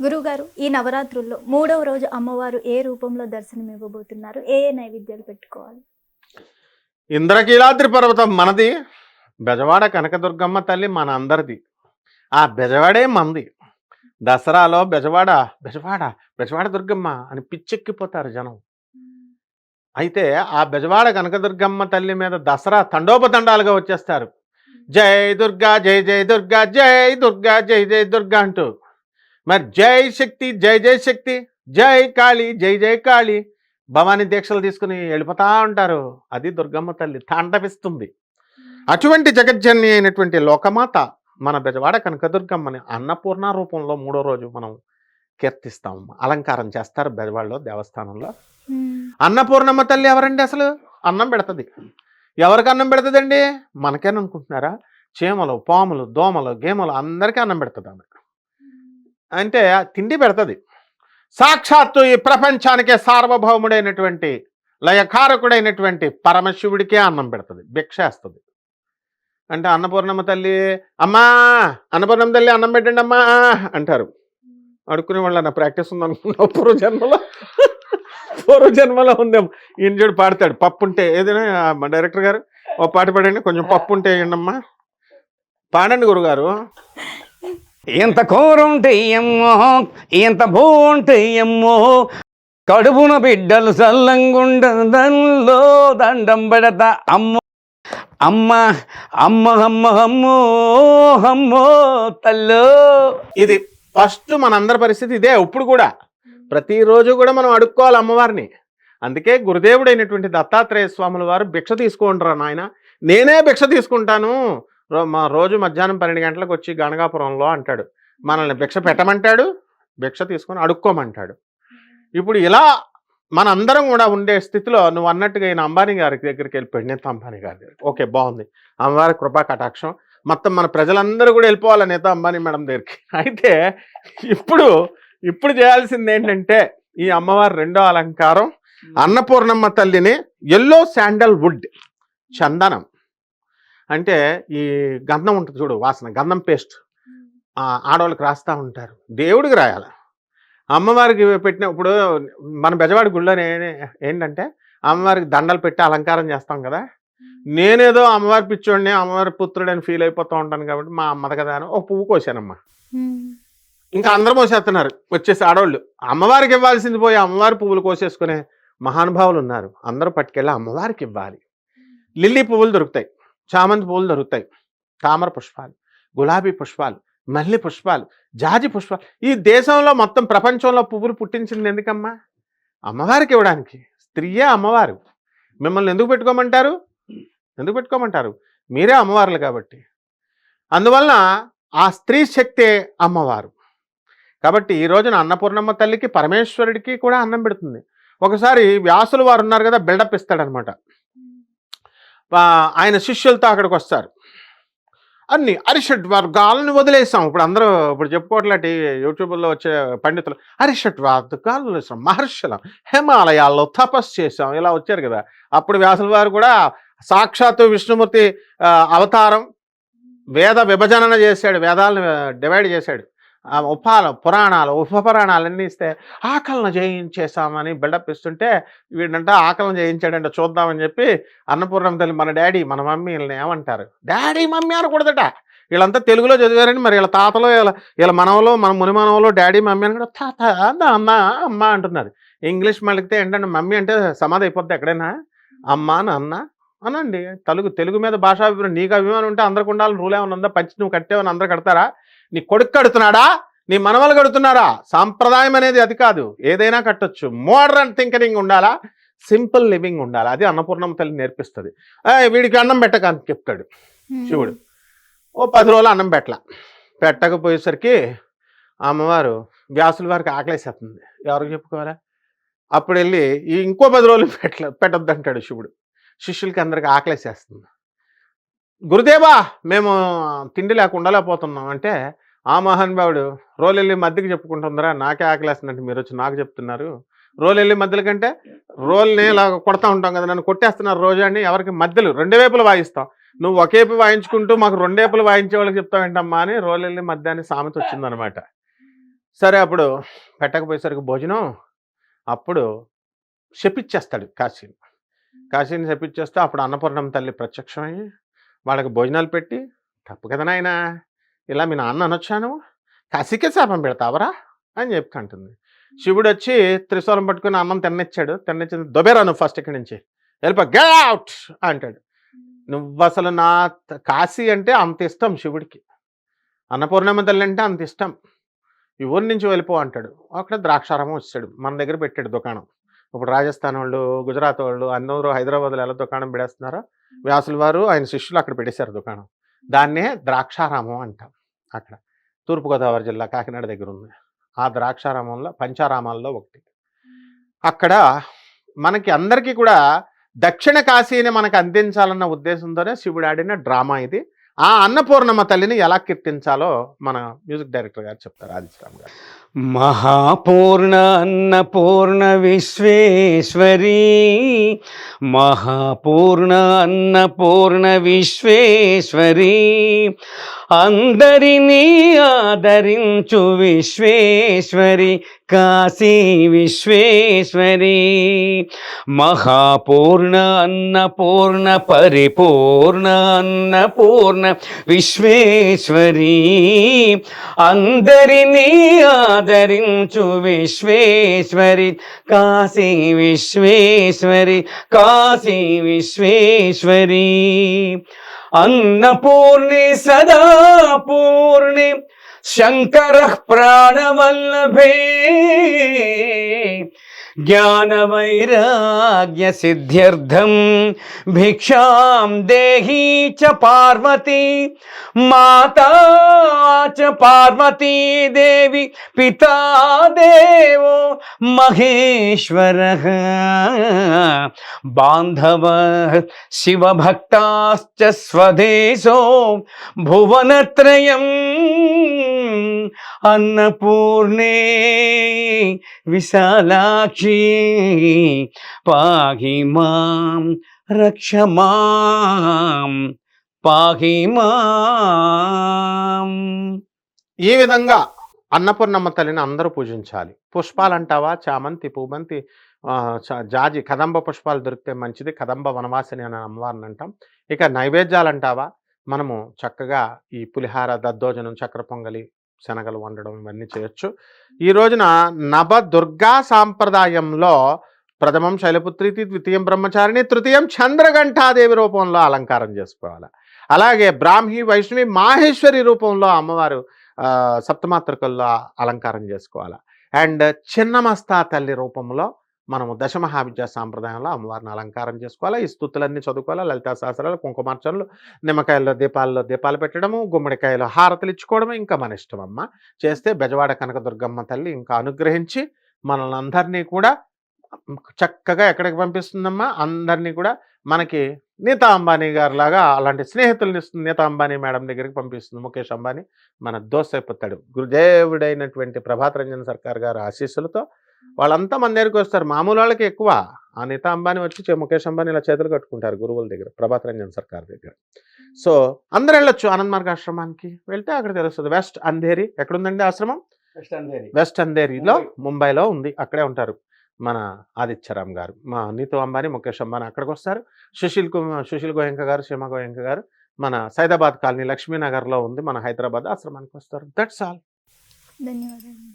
గురువుగారు ఈ నవరాత్రుల్లో మూడవ రోజు అమ్మవారు ఏ రూపంలో దర్శనం ఇవ్వబోతున్నారు ఏ ఏ నైవేద్యాలు పెట్టుకోవాలి? ఇంద్రకీలాద్రి పర్వతం మనది బెజవాడ కనకదుర్గమ్మ తల్లి మన అందరిది ఆ బెజవాడే మనది దసరాలో బెజవాడ బెజవాడ బెజవాడ దుర్గమ్మ అని పిచ్చెక్కిపోతారు జనం. అయితే ఆ బెజవాడ కనకదుర్గమ్మ తల్లి మీద దసరా తండోపతండాలుగా వచ్చేస్తారు. జై దుర్గా జై జై దుర్గా జై దుర్గా జై జై దుర్గా అంటూ. మరి జై శక్తి జై జై శక్తి జై కాళీ జై జై కాళీ. భవానీ దీక్షలు తీసుకుని వెళ్ళిపోతా ఉంటారు. అది దుర్గమ్మ తల్లి తాండవిస్తుంది. అటువంటి జగజ్జన్య అయినటువంటి లోకమాత మన బెజవాడ కనకదుర్గమ్మని అన్నపూర్ణ రూపంలో మూడో రోజు మనం కీర్తిస్తాం. అలంకారం చేస్తారు బెజవాడలో దేవస్థానంలో. అన్నపూర్ణమ్మ తల్లి ఎవరండి అసలు? అన్నం పెడుతుంది. ఎవరికి అన్నం పెడుతుందండి? మనకేననుకుంటున్నారా? చీమలు పాములు దోమలు గేమలు అందరికీ అన్నం పెడుతుంది ఆమె. అంటే తిండి పెడుతుంది. సాక్షాత్తు ఈ ప్రపంచానికే సార్వభౌముడైనటువంటి లయకారకుడైనటువంటి పరమశివుడికే అన్నం పెడుతుంది భిక్షేస్తుంది. అంటే అన్నపూర్ణమ్మ తల్లి అమ్మా అన్నపూర్ణమ్మ తల్లి అన్నం పెట్టండి అమ్మా అంటారు. అడుక్కునే వాళ్ళు నా ప్రాక్టీస్ ఉందనుకున్నా పూర్వ జన్మలో పూర్వ జన్మలో ఉందేమో. ఈయన చూడు పాడతాడు పప్పు ఉంటే ఏదైనా మా డైరెక్టర్ గారు ఓ పాట పాడండి కొంచెం పప్పు ఉంటే వేయండి అమ్మా పాడండి గురుగారు. ఎంత కూరుంటే ఎమ్మో ఎంత ఉంటే ఎమ్మో. కడుపున బిడ్డలు సల్లంగుండదంలో దండం పెడతా అమ్మో. అమ్మ అమ్మ అమ్మ అమ్మో అమ్మో తల్లో. ఇది ఫస్ట్ మనందరి పరిస్థితి ఇదే ఇప్పుడు కూడా. ప్రతిరోజు కూడా మనం అడుక్కోవాలి అమ్మవారిని. అందుకే గురుదేవుడైనటువంటి దత్తాత్రేయ స్వాముల వారు భిక్ష తీసుకుంటారా నాయన. నేనే భిక్ష తీసుకుంటాను. మా రోజు మధ్యాహ్నం పన్నెండు గంటలకు వచ్చి గణగాపురంలో అంటాడు. మనల్ని భిక్ష పెట్టమంటాడు భిక్ష తీసుకొని అడుక్కోమంటాడు. ఇప్పుడు ఇలా మనందరం కూడా ఉండే స్థితిలో నువ్వు అన్నట్టుగా ఈయన అంబానీ గారి దగ్గరికి వెళ్ళిపోయాడు నేత అంబానీ గారి దగ్గరికి. ఓకే బాగుంది. అమ్మవారి కృపా కటాక్షం. మొత్తం మన ప్రజలందరూ కూడా వెళ్ళిపోవాలి నేత అంబానీ మేడం దగ్గరికి. అయితే ఇప్పుడు ఇప్పుడు చేయాల్సింది ఏంటంటే ఈ అమ్మవారి రెండో అలంకారం అన్నపూర్ణమ్మ తల్లిని ఎల్లో శాండల్ వుడ్ చందనం. అంటే ఈ గంధం ఉంటుంది చూడు వాసన గంధం పేస్ట్. ఆడవాళ్ళకి రాస్తూ ఉంటారు. దేవుడికి రాయాలి. అమ్మవారికి పెట్టిన ఇప్పుడు మన బెజవాడి గుళ్ళో ఏంటంటే అమ్మవారికి దండలు పెట్టి అలంకారం చేస్తాం కదా. నేనేదో అమ్మవారి పిచ్చోడిని అమ్మవారి పుత్రుడు అని ఫీల్ అయిపోతూ ఉంటాను కాబట్టి మా అమ్మది కదా అని ఒక పువ్వు కోసానమ్మా. ఇంకా అందరూ మోసేస్తున్నారు. వచ్చేసి ఆడవాళ్ళు. అమ్మవారికి ఇవ్వాల్సింది పోయి అమ్మవారి పువ్వులు కోసేసుకునే మహానుభావులు ఉన్నారు. అందరూ పట్టుకెళ్ళి అమ్మవారికి ఇవ్వాలి. లిల్లీ పువ్వులు దొరుకుతాయి. చామంతి పూలు దొరుకుతాయి. తామర పుష్పాలు గులాబీ పుష్పాలు మల్లె పుష్పాలు జాజి పుష్పాలు. ఈ దేశంలో మొత్తం ప్రపంచంలో పువ్వులు పుట్టించింది ఎందుకమ్మా? అమ్మవారికి ఇవ్వడానికి. స్త్రీయే అమ్మవారు. మిమ్మల్ని ఎందుకు పెట్టుకోమంటారు? ఎందుకు పెట్టుకోమంటారు? మీరే అమ్మవార్లు కాబట్టి. అందువలన ఆ స్త్రీ శక్తే అమ్మవారు. కాబట్టి ఈ రోజున అన్నపూర్ణమ్మ తల్లికి పరమేశ్వరుడికి కూడా అన్నం పెడుతుంది. ఒకసారి వ్యాసులు వారు ఉన్నారు కదా బిల్డప్ ఇస్తాడనమాట. ఆయన శిష్యులతో అక్కడికి వస్తారు అన్ని అరిషట్ వర్గాలను వదిలేసాం ఇప్పుడు అందరూ ఇప్పుడు చెప్పుకోవట్లేటి యూట్యూబ్లో వచ్చే పండితులు అరిషట్ వర్గాలు వదిలేసాం మహర్షులం హిమాలయాల్లో తపస్సు చేసాం ఇలా వచ్చారు కదా. అప్పుడు వ్యాసుల వారు కూడా సాక్షాత్తు విష్ణుమూర్తి అవతారం వేద విభజన చేశాడు వేదాలను డివైడ్ చేశాడు. ఉపాలు పురాణాలు ఉపపురాణాలన్నీ ఇస్తే ఆకలన జయించేసామని బిల్డప్ ఇస్తుంటే వీడంట ఆకలన జయించాడంట చూద్దామని చెప్పి అన్నపూర్ణం తల్లి మన డాడీ మన మమ్మీ వీళ్ళని ఏమంటారు? డాడీ మమ్మీ అనకూడదట. వీళ్ళంతా తెలుగులో చదివారని మరి వీళ్ళ తాతలో వీళ్ళ వీళ్ళ మనవలో మన ముని మనవలో డాడీ మమ్మీ అని కూడా తాత అమ్మ అమ్మ అంటున్నారు. ఇంగ్లీష్ మళ్ళితే ఏంటంటే మమ్మీ అంటే సమాధి అయిపోద్ది ఎక్కడైనా. అమ్మ నాన్న అనండి. తెలుగు తెలుగు మీద భాషాభిమానం నీకు అభిమానం ఉంటే అందరికి ఉండాలని రూల్ ఏమైనా ఉందా? పంచి నువ్వు కట్టేవని అందరు కడతారా? నీ కొడుకు కడుతున్నాడా? నీ మనవలు కడుతున్నారా? సాంప్రదాయం అనేది అది కాదు. ఏదైనా కట్టొచ్చు. మోడర్న్ థింకరింగ్ ఉండాలా? సింపుల్ లివింగ్ ఉండాలి? అది అన్నపూర్ణమ్మ తల్లి నేర్పిస్తుంది. "ఏయ్, వీడికి అన్నం పెట్టక అని చెప్తాడు. శివుడు. ఓ పది రోజులు అన్నం పెట్టల. పెట్టకపోయేసరికి అమ్మవారు వ్యాసుల వారికి ఆకలేసేస్తుంది. ఎవరికి చెప్పుకోవాలా? అప్పుడు వెళ్ళి ఇంకో పది రోజులు పెట్టలే పెట్టొద్దు అంటాడు శివుడు. శిష్యులకి అందరికి ఆకలేసేస్తుంది. గురుదేవా మేము తిండి లేక ఉండలేకపోతున్నాం. అంటే ఆ మహానుభావుడు రోలు వెళ్ళి మధ్యకి చెప్పుకుంటుందిరా నాకే ఆకలేస్తుందంటే మీరు వచ్చి నాకు చెప్తున్నారు. రోల్ వెళ్ళి మధ్యల కంటే రోల్ని ఇలా కొడతా ఉంటాం కదా నన్ను కొట్టేస్తున్నారు రోజు అని ఎవరికి మధ్యలు రెండు వైపులు వాయిస్తాం. నువ్వు ఒకేపు వాయించుకుంటూ మాకు రెండేపులు వాయించే వాళ్ళకి చెప్తావేంటమ్మా అని రోల్ వెళ్ళి మధ్య అని సామెత వచ్చిందనమాట. సరే అప్పుడు పెట్టకపోయేసరికి భోజనం అప్పుడు శపిచ్చేస్తాడు కాశీని. కాశీని శపిచ్చేస్తే అప్పుడు అన్నపూర్ణం తల్లి ప్రత్యక్షమయ్యి వాళ్ళకి భోజనాలు పెట్టి తప్పు కదా నాయనా ఇలా మీ నాన్న అనొచ్చాను కాశీకే శాపం పెడతావరా? అని చెప్తుంటుంది. శివుడు వచ్చి త్రిశూలం పట్టుకుని అన్నం తిన్నచ్చాడు. తిన్నచ్చి దొబేరా నువ్వు ఫస్ట్ ఇక్కడి నుంచి. వెళ్ళిపో గెట్ అవుట్! అంటాడు. నువ్వు అసలు నా కాశీ అంటే అంత ఇష్టం శివుడికి. అన్నపూర్ణమ్మ తల్లి అంటే అంత ఇష్టం. ఈ ఊరి నుంచి వెళ్ళిపో అంటాడు. అక్కడ ద్రాక్షారామం వచ్చాడు. మన దగ్గర పెట్టాడు దుకాణం. ఇప్పుడు రాజస్థాన్ వాళ్ళు గుజరాత్ వాళ్ళు అందరూ హైదరాబాద్లో ఎలా దుకాణం పెడేస్తున్నారో వ్యాసుల వారు ఆయన శిష్యులు అక్కడ పెట్టేశారు దుకాణం. దాన్నే ద్రాక్షారామం అంటాం అక్కడ. తూర్పుగోదావరి జిల్లా కాకినాడ దగ్గర ఉంది. ఆ ద్రాక్షారామంలో పంచారామాల్లో ఒకటి. అక్కడ మనకి అందరికీ కూడా దక్షిణ కాశీని మనకు అందించాలన్న ఉద్దేశంతోనే శివుడు ఆడిన డ్రామా ఇది. ఆ అన్నపూర్ణమ్మ తల్లిని ఎలా కీర్తించాలో మన మ్యూజిక్ డైరెక్టర్ గారు చెప్తారు ఆదిశ్రామ్ గారు. మహాపూర్ణ అన్నపూర్ణ విశ్వేశ్వరీ మహాపూర్ణ అన్నపూర్ణ విశ్వేశ్వరీ అందరినీ ఆదరించు విశ్వేశ్వరి కాశీ విశ్వేశ్వరి. మహాపూర్ణ అన్నపూర్ణ పరిపూర్ణ అన్నపూర్ణ విశ్వేశ్వరి అందరినీ ఆద ఆదరించు విశ్వేశ్వరి. కాశీ విశ్వేశ్వరి కాశీ విశ్వేశ్వరి. అన్నపూర్ణి సదా పూర్ణి శంకర ప్రాణవల్లభే. ज्ञानवैराग्यसिद्ध्यर्थं भिक्षां देही च पार्वती माता च पार्वती देवी पिता देवो మహేశ్వర. బాంధవ శివభక్తాశ్చ స్వదేశో భువనత్రయం అన్నపూర్ణే విశాలాక్షి. పాహి మాం రక్ష మాం పాహి మాం. ఈ విధంగా అన్నపూర్ణమ్మ తల్లిని అందరూ పూజించాలి. పుష్పాలు అంటావా చామంతి పూబంతి చ- జాజి కదంబ పుష్పాలు దొరికితే మంచిది. కదంబ వనవాసిని అని అమ్మవారిని అంటాం ఇక నైవేద్యాలు అంటావా మనము చక్కగా ఈ పులిహార దద్దోజనం చక్కెర పొంగలి శనగలు వండడం ఇవన్నీ చేయొచ్చు. ఈ రోజున నవ దుర్గా సాంప్రదాయంలో ప్రథమం శైలపుత్రి ద్వితీయం బ్రహ్మచారిణి తృతీయం చంద్రఘంటాదేవి రూపంలో అలంకారం చేసుకోవాలి. అలాగే బ్రాహ్మి వైష్ణవి మాహేశ్వరి రూపంలో అమ్మవారు సప్తమాతృకల్లో అలంకారం చేసుకోవాలి. అండ్ చిన్నమస్తా తల్లి రూపంలో మనము దశమహావిద్య సాంప్రదాయంలో అమ్మవారిని అలంకారం చేసుకోవాలి. ఈ స్థుతులన్నీ చదువుకోవాలి. లలితా శాస్త్రాలు కుంకుమార్చనలు నిమ్మకాయల్లో దీపాల్లో దీపాలు పెట్టడము గుమ్మడికాయలు హారతలు ఇచ్చుకోవడము ఇంకా మన ఇష్టం అమ్మ చేస్తే బెజవాడ కనకదుర్గమ్మ తల్లి ఇంకా అనుగ్రహించి మనల్ని అందరినీ కూడా చక్కగా ఎక్కడికి పంపిస్తుందమ్మా? అందరినీ కూడా మనకి నీతా అంబానీ గారు లాగా అలాంటి స్నేహితుల్ని ఇస్తుంది నీతా అంబానీ మేడం దగ్గరికి పంపిస్తుంది ముఖేష్ అంబానీ. మన దోస్త్ అయిపోతాడు. గురుదేవుడైనటువంటి ప్రభాత్ రంజన్ సర్కార్ గారు ఆశీస్సులతో వాళ్ళంతా మన దగ్గరికి వస్తారు. మామూలు వాళ్ళకి ఎక్కువ. ఆ నీతా అంబానీ వచ్చి ముఖేష్ అంబానీ ఇలా చేతులు కట్టుకుంటారు గురువుల దగ్గర ప్రభాత్ రంజన్ సర్కార్ దగ్గర. సో అందరు వెళ్ళొచ్చు ఆనంద్ మార్గ ఆశ్రమానికి. వెళ్తే అక్కడ తెలుస్తుంది. వెస్ట్ అంధేరి. ఎక్కడుందండి ఆశ్రమం? వెస్ట్ అంధేరిలో ముంబైలో ఉంది. అక్కడే ఉంటారు. మన ఆదిత్యరామ్ గారు. మా నీతు అంబానీ ముఖేష్ అంబానీ అక్కడికి వస్తారు సుశీల్ కుమార్ సుశీల్ గోయంక గారు శ్రీమ గోయంక గారు మన సైదాబాద్ కాలనీ లక్ష్మీనగర్లో ఉంది మన హైదరాబాద్ ఆశ్రమానికి వస్తారు దట్స్ ఆల్. ధన్యవాదాలు